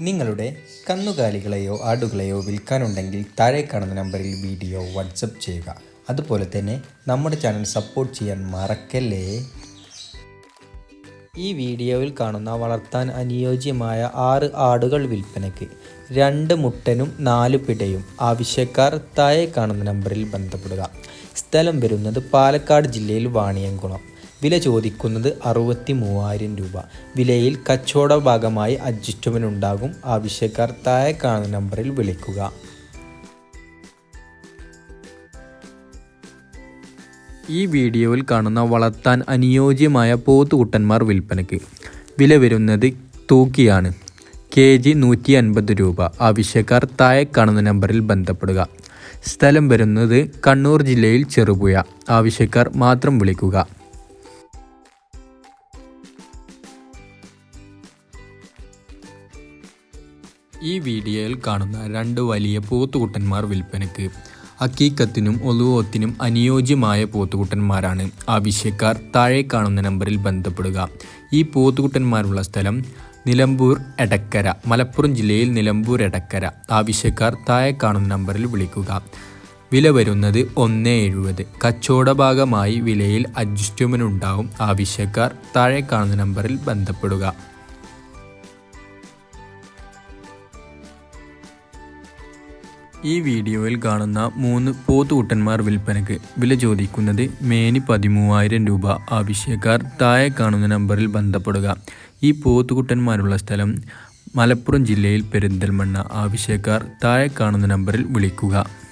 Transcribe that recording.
നിങ്ങളുടെ കന്നുകാലികളെയോ ആടുകളെയോ വിൽക്കാനുണ്ടെങ്കിൽ താഴെ കാണുന്ന നമ്പറിൽ വീഡിയോ വാട്സപ്പ് ചെയ്യുക. അതുപോലെ തന്നെ നമ്മുടെ ചാനൽ സപ്പോർട്ട് ചെയ്യാൻ മറക്കല്ലേ? ഈ വീഡിയോയിൽ കാണുന്ന വളർത്താൻ അനുയോജ്യമായ ആറ് ആടുകൾ വിൽപ്പനയ്ക്ക് രണ്ട് മുട്ടനും നാല് പിടയും. ആവശ്യക്കാർ താഴെ കാണുന്ന നമ്പറിൽ ബന്ധപ്പെടുക. സ്ഥലം വരുന്നത് പാലക്കാട് ജില്ലയിൽ വാണിയംകുളം. വില ചോദിക്കുന്നത് അറുപത്തി മൂവായിരം രൂപ. വിലയിൽ കച്ചവട ഭാഗമായി അഡ്ജസ്റ്റ്മെന്റ് ഉണ്ടാകും ആവശ്യക്കാർ താഴെ കാണുന്ന നമ്പറിൽ വിളിക്കുക. ഈ വീഡിയോയിൽ കാണുന്ന വളർത്താൻ അനുയോജ്യമായ പോത്തുകുട്ടന്മാർ വിൽപ്പനയ്ക്ക്. വില വരുന്നത് തൂക്കിയാണ്. കെ ജി നൂറ്റി അൻപത് രൂപ. ആവശ്യക്കാർ താഴെ കാണുന്ന നമ്പറിൽ ബന്ധപ്പെടുക. സ്ഥലം വരുന്നത് കണ്ണൂർ ജില്ലയിൽ ചെറുപുഴ. ആവശ്യക്കാർ മാത്രം വിളിക്കുക. ഈ വീഡിയോയിൽ കാണുന്ന രണ്ട് വലിയ പോത്തുകുട്ടന്മാർ വിൽപ്പനയ്ക്ക് അക്കീക്കത്തിനും ഒലുവോത്തിനും അനുയോജ്യമായ പോത്തുകുട്ടന്മാരാണ്. ആവശ്യക്കാർ താഴെ കാണുന്ന നമ്പറിൽ ബന്ധപ്പെടുക. ഈ പോത്തുകുട്ടന്മാരുള്ള സ്ഥലം നിലമ്പൂർ എടക്കര മലപ്പുറം ജില്ലയിൽ നിലമ്പൂർ എടക്കര. ആവശ്യക്കാർ താഴെ കാണുന്ന നമ്പറിൽ വിളിക്കുക. വില വരുന്നത് ഒന്ന് എഴുപത്. കച്ചവട ഭാഗമായി വിലയിൽ അഡ്ജസ്റ്റ്മെന്റ് ഉണ്ടാവും. ആവശ്യക്കാർ താഴെ കാണുന്ന നമ്പറിൽ ബന്ധപ്പെടുക. ഈ വീഡിയോയിൽ കാണുന്ന മൂന്ന് പോത്തുകുട്ടന്മാർ വിൽപ്പനയ്ക്ക് വില ചോദിക്കുന്നത് മേനി പതിമൂവായിരം രൂപ. ആവശ്യക്കാർ താഴെ കാണുന്ന നമ്പറിൽ ബന്ധപ്പെടുക. ഈ പോത്തുകുട്ടന്മാരുള്ള സ്ഥലം മലപ്പുറം ജില്ലയിൽ പെരിന്തൽമണ്ണ. ആവശ്യക്കാർ താഴെ കാണുന്ന നമ്പറിൽ വിളിക്കുക.